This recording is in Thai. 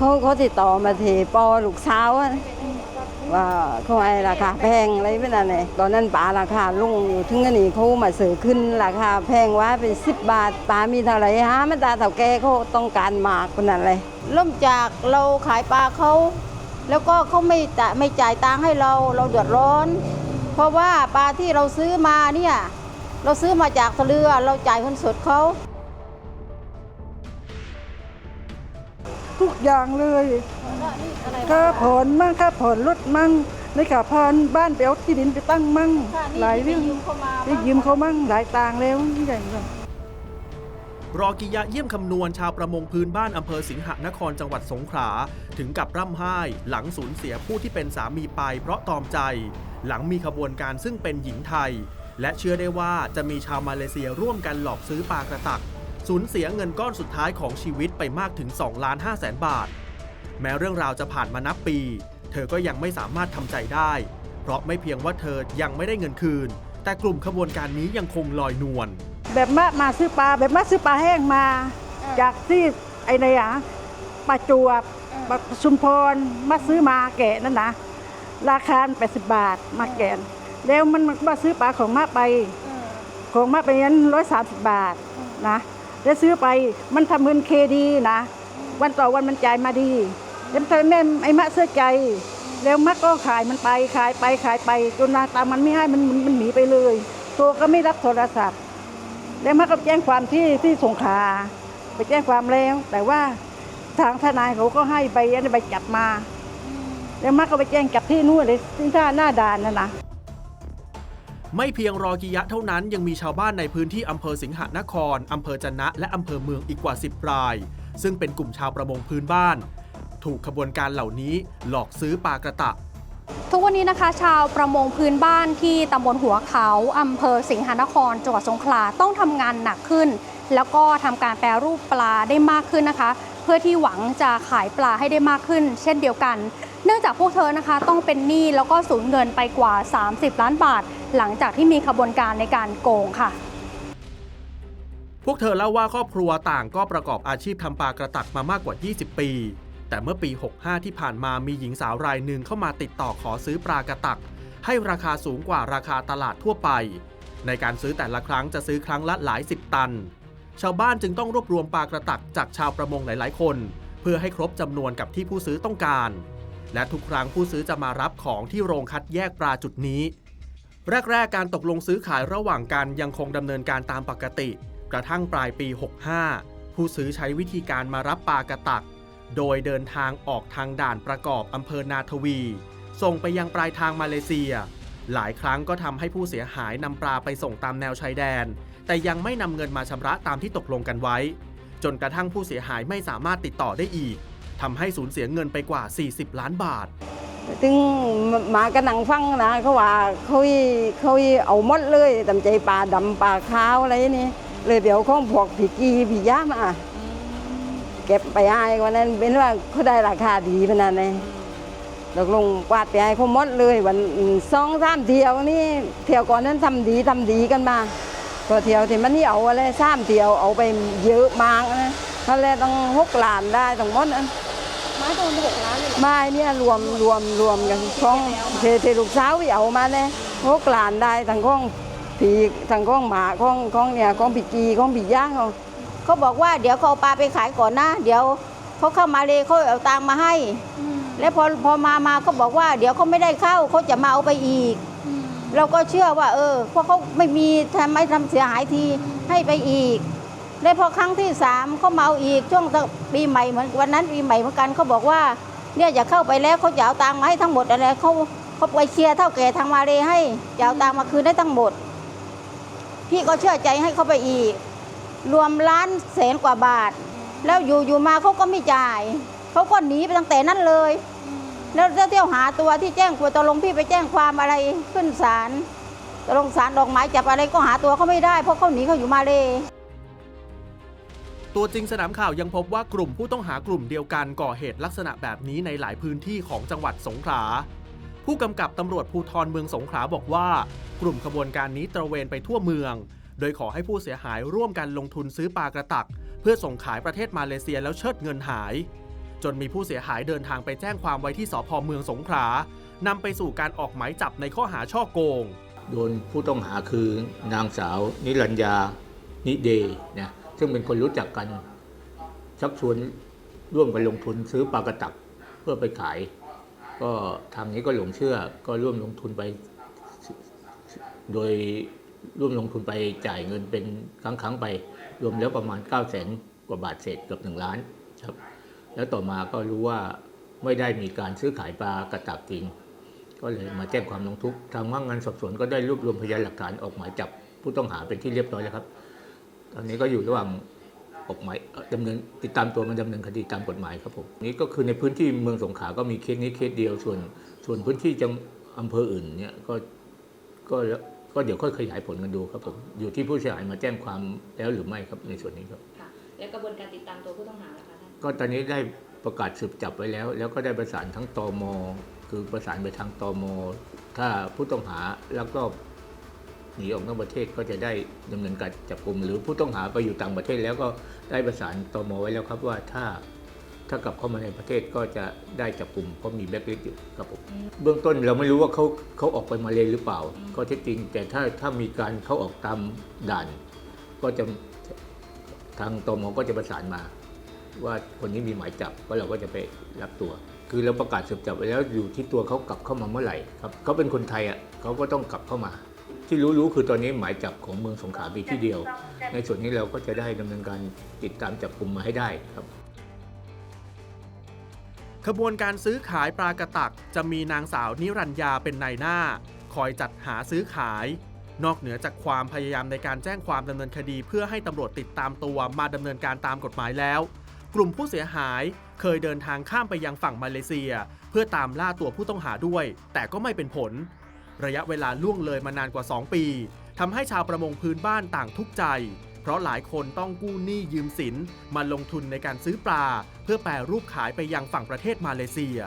เขาเขาติดต่อมาทีปอลูกสาวอะว่าเขาไอ้ราคาแพงอะไรเป็นอะไรตอนนั้นปลาราคาลงอยู่ถึงอันนี้เขามาเสือขึ้นราคาแพงว่าเป็นสิบบาทปลามีเท่าไหร่ฮะมันตาเท่าแกเขาต้องการมากเป็นอะไรเริ่มจากเราขายปลาเขาแล้วก็เขาไม่จ่ายไม่จ่ายตังค์ให้เราเราเดือดร้อน เพราะว่าปลาที่เราซื้อมาเนี่ยเราซื้อมาจากทะเรือเราจ่ายเงินสดเขา ทุกอย่างเลยค่าผ่อนมั่งค่าผ่อนรถมั่งในค่าผ่อนบ้านไปเอาที่ดินไปตั้งมั่งหลายเรื่องยืมเขามาได้ยืมเขามั่งหลายต่างแล้วนี่ใหญ่เลยรอกิยะเยี่ยมคำนวณชาวประมงพื้นบ้านอำเภอสิงหนครจังหวัดสงขลาถึงกับร่ำไห้หลังสูญเสียผู้ที่เป็นสามีไปเพราะตอมใจ หลังมีขบวนการซึ่งเป็นหญิงไทย และเชื่อได้ว่าจะมีชาวมาเลเซียร่วมกันหลอกซื้อปลากระตัก สูญเสียเงินก้อนสุดท้ายของชีวิตไปมากถึง2ล้าน5แสนบาท แม้เรื่องราวจะผ่านมานับปี เธอก็ยังไม่สามารถทำใจได้ เพราะไม่เพียงว่าเธอยังไม่ได้เงินคืน แต่กลุ่มขบวนการนี้ยังคงลอยนวลแบบมามาซื้อปลาแบบมาซื้อปลาแห้งมา จากที่ไอ้ไหนอะประจวบปะชุมพรมาซื้อมาแกะนั่นนะราคา80 บาทมาแกะแล้วมันมาซื้อปลาของมาไป ของมาไปนั้นร้อยสามสิบบาทนะ แล้วซื้อไปมันทำเงินเคดีนะ วันต่อวันมันจ่ายมาดีแล้วทำแม่ไอ้มะเสื้อใจ แล้วมะก็ขายมันไปขายไปขายไปจนนาตามมันไม่ให้มันมันมันหนีไปเลยโทรก็ไม่รับโทรศัพท์ แล้วมะก็แจ้งความที่ที่สงขลาไปแจ้งความแล้ว แต่ว่าทางทนายเขาก็ให้ใบอันใบจับมา แล้วมะก็ไปแจ้งจับที่นู่นเลยที่ท่าหน้าด่านน่ะนะ ไม่เพียงรอกิยะเท่านั้นยังมีชาวบ้านในพื้นที่อำเภอสิงหนครอำเภอจันนะและอำเภอเมืองอีกกว่า 10 ราย ซึ่งเป็นกลุ่มชาวประมงพื้นบ้าน ถูกขบวนการเหล่านี้หลอกซื้อปลากระตะ ทุกวันนี้นะคะ ชาวประมงพื้นบ้านที่ตำบลหัวเขาอำเภอสิงหนครจังหวัดสงขลาต้องทำงานหนักขึ้น แล้วก็ทำการแปรรูปปลาได้มากขึ้นนะคะ เพื่อที่หวังจะขายปลาให้ได้มากขึ้น เช่นเดียวกัน เนื่องจากพวกเธอนะคะต้องเป็นหนี้แล้วก็สูญเงินไปกว่า 30 ล้านบาท หลังจากที่มีขบวนการในการโกงค่ะ พวกเธอเล่าว่าครอบครัวต่างก็ประกอบอาชีพทำปลากระตักมามากกว่า 20 ปี แต่เมื่อปี 65 ที่ผ่านมามีหญิงสาวรายหนึ่งเข้ามาติดต่อขอซื้อปลากระตัก ให้ราคาสูงกว่าราคาตลาดทั่วไป ในการซื้อแต่ละครั้งจะซื้อครั้งละหลายสิบตัน ชาวบ้านจึงต้องรวบรวมปลากระตักจากชาวประมงหลาย ๆ คน เพื่อให้ครบจำนวนกับที่ผู้ซื้อต้องการและทุกครั้งผู้ซื้อจะมารับของที่โรงคัดแยกปลาจุดนี้ แรก ๆ การตกลงซื้อขายระหว่างกันยังคงดำเนินการตามปกติ กระทั่งปลายปี 65 ผู้ซื้อใช้วิธีการมารับปลากระตัก โดยเดินทางออกทางด่านประกอบอำเภอนาทวี ส่งไปยังปลายทางมาเลเซีย หลายครั้งก็ทำให้ผู้เสียหายนำปลาไปส่งตามแนวชายแดน แต่ยังไม่นำเงินมาชำระตามที่ตกลงกันไว้ จนกระทั่งผู้เสียหายไม่สามารถติดต่อได้อีกทำให้สูญเสียเงินไปกว่า 40 ล้านบาท ถึงมาก็นั่งฟังนะเขาว่าเขาเขาเอาหมดเลยตำใจปลาดำปลาขาวอะไรนี่ เลยเดี๋ยวของพวกผีกีผีย่ามาเก็บไปให้วันนั้นเป็นว่าเขาได้ราคาดีขนาดไหนตกลงกวาดไปให้เขาหมดเลย วันสองสามเที่ยวนี่เที่ยวก่อนนั้นทำดีทำดีกันมาพอเที่ยวที่มันนี่เอาอะไรสามเที่ยวเอาไปเยอะมากนะเขาเลยต้องหกล้านได้ทั้งหมดนั้น มาโดนหกล้านเลยไม้เนี่ยรวมรวมรวมกันของเทเทลูกสาวที่เอามาเนี่ยหกล้านได้ทั้งของผีทั้งของหมาของของเนี่ยของผีกีของผีย่างเขาเขาบอกว่าเดี๋ยวเขาเอาปลาไปขายก่อนนะ เดี๋ยวเขาเข้ามาเลยเขาเอาตังค์มาให้แล้วพอพอมามาเขาบอกว่า เดี๋ยวเขาไม่ได้เข้าเขาจะมาเอาไปอีกเราก็เชื่อว่า เออเพราะเขาไม่มีทำไม่ทำเสียหายทีให้ไปอีก แล้พอครั้งที่สามเขามาเอาอีกช่วงปีใหม่เหมือนวันนั้นปีใหม่เหมือนกันเขาบอกว่าเนี่ยจะเข้าไปแล้วเขาจะเอาตังค์มาให้ทั้งหมดอะไรเขาเขาไปเคลียร์เท่าแก่ทางมาเลยให้จะเอาตังค์มาคืนได้ทั้งหมด พี่ก็เชื่อใจให้เขาไปอีก รวมล้านแสนกว่าบาท แล้วอยู่อยู่มาเขาก็ไม่จ่ายเขาก็หนีไปตั้งแต่นั้นเลย แล้วเที่ยวหาตัวที่แจ้งความตกลงพี่ไปแจ้งความอะไรขึ้นศาลตกลงศาลดอกไม้จับอะไรก็หาตัวเขาไม่ได้เพราะเขาหนีเขาอยู่มาเลย ตัวจริงสนามข่าวยังพบว่ากลุ่มผู้ต้องหากลุ่มเดียวกันก่อเหตุลักษณะแบบนี้ในหลายพื้นที่ของจังหวัดสงขลา ผู้กำกับตำรวจภูธรเมืองสงขลาบอกว่า กลุ่มขบวนการนี้ตระเวนไปทั่วเมือง โดยขอให้ผู้เสียหายร่วมกันลงทุนซื้อปลากระตัก เพื่อส่งขายประเทศมาเลเซียแล้วเชิดเงินหาย จนมีผู้เสียหายเดินทางไปแจ้งความไว้ที่สพเมืองสงขลานำไปสู่การออกหมายจับในข้อหาช่อโกง โดนผู้ต้องหาคือนางสาวนิรัญญานิเดนะ ซึ่งเป็นคนรู้จักกัน ชักชวนร่วมกันลงทุนซื้อปลากระตักเพื่อไปขาย ก็ทางนี้ก็หลงเชื่อก็ร่วมลงทุนไป โดยร่วมลงทุนไปจ่ายเงินเป็นครั้งครั้งๆไป รวมแล้วประมาณ 9 0 0แสนกว่าบาทเศษเกือบหนึ่งล้านครับ แล้วต่อมาก็รู้ว่าไม่ได้มีการซื้อขายปลากระตักจริง ก็เลยมาแจ้งความลงทุกข์ทางพนักงานสอบสวนก็ได้รวบรวมพยานหลักฐานออกหมายจับผู้ต้องหาเป็นที่เรียบร้อยแล้วครับ อนนี้ก็อยู่ระหว่างออกหมายเอ่อดำเนินติดตามตัวมาดำเนินคดีตามกฎหมายครับผมนี่ก็คือในพื้นที่เมืองสงขลาก็มีเคสนี้เคสเดียวส่วน ส่วนพื้นที่จังอำเภออื่นเนี่ยก็ก็ก็เดี๋ยวค่อยขยายผลกันดูครับผมอยู่ที่ผู้เสียหายมาแจ้งความแล้วหรือไม่ครับในส่วนนี้ครับค่ะแล้วกระบวนการติดตามตัวผู้ต้องหาล่ะคะท่านก็ตอนนี้ได้ประกาศสืบจับไว้แล้ว แล้วก็ได้ประสานทั้งตมคือประสานไปทางตมถ้าผู้ต้องหาแล้วก็ หนีออกนอกประเทศก็จะได้ดำเนินการจับกลุ่มหรือผู้ต้องหาไปอยู่ต่างประเทศแล้วก็ได้ประสานตมไว้แล้วครับว่าถ้าถ้ากลับเข้ามาในประเทศก็จะได้จับกลุ่มเพราะมีแบ็คลิสต์อยู่ครับผมเบื้องต้นเราไม่รู้ว่าเขาเขาออกไปมาเลหรือเปล่า ก็เท็จจริง แต่ถ้าถ้ามีการเข้าออกตามด่าน ก็จะทางตมก็จะประสานมา ว่าคนนี้มีหมายจับก็เราก็จะไปรับตัว คือเราประกาศสืบจับไว้แล้วอยู่ที่ตัวเขากลับเข้ามาเมื่อไหร่ครับเขาเป็นคนไทยอะเขาก็ต้องกลับเข้ามา ที่รู้ๆคือตอนนี้หมายจับของเมืองสงขลามีที่เดียว ในส่วนนี้เราก็จะได้ดำเนินการติดตามจับกลุ่มมาให้ได้ครับ ขบวนการซื้อขายปลากระตักจะมีนางสาวนิรัญญาเป็นนายหน้า คอยจัดหาซื้อขาย นอกเหนือจากความพยายามในการแจ้งความดำเนินคดี เพื่อให้ตำรวจติดตามตัวมาดำเนินการตามกฎหมายแล้ว กลุ่มผู้เสียหายเคยเดินทางข้ามไปยังฝั่งมาเลเซีย เพื่อตามล่าตัวผู้ต้องหาด้วย แต่ก็ไม่เป็นผล ระยะเวลาล่วงเลยมานานกว่า 2 ปีทำให้ชาวประมงพื้นบ้านต่างทุกข์ใจ เพราะหลายคนต้องกู้หนี้ยืมสินมาลงทุนในการซื้อปลา เพื่อแปรรูปขายไปยังฝั่งประเทศมาเลเซีย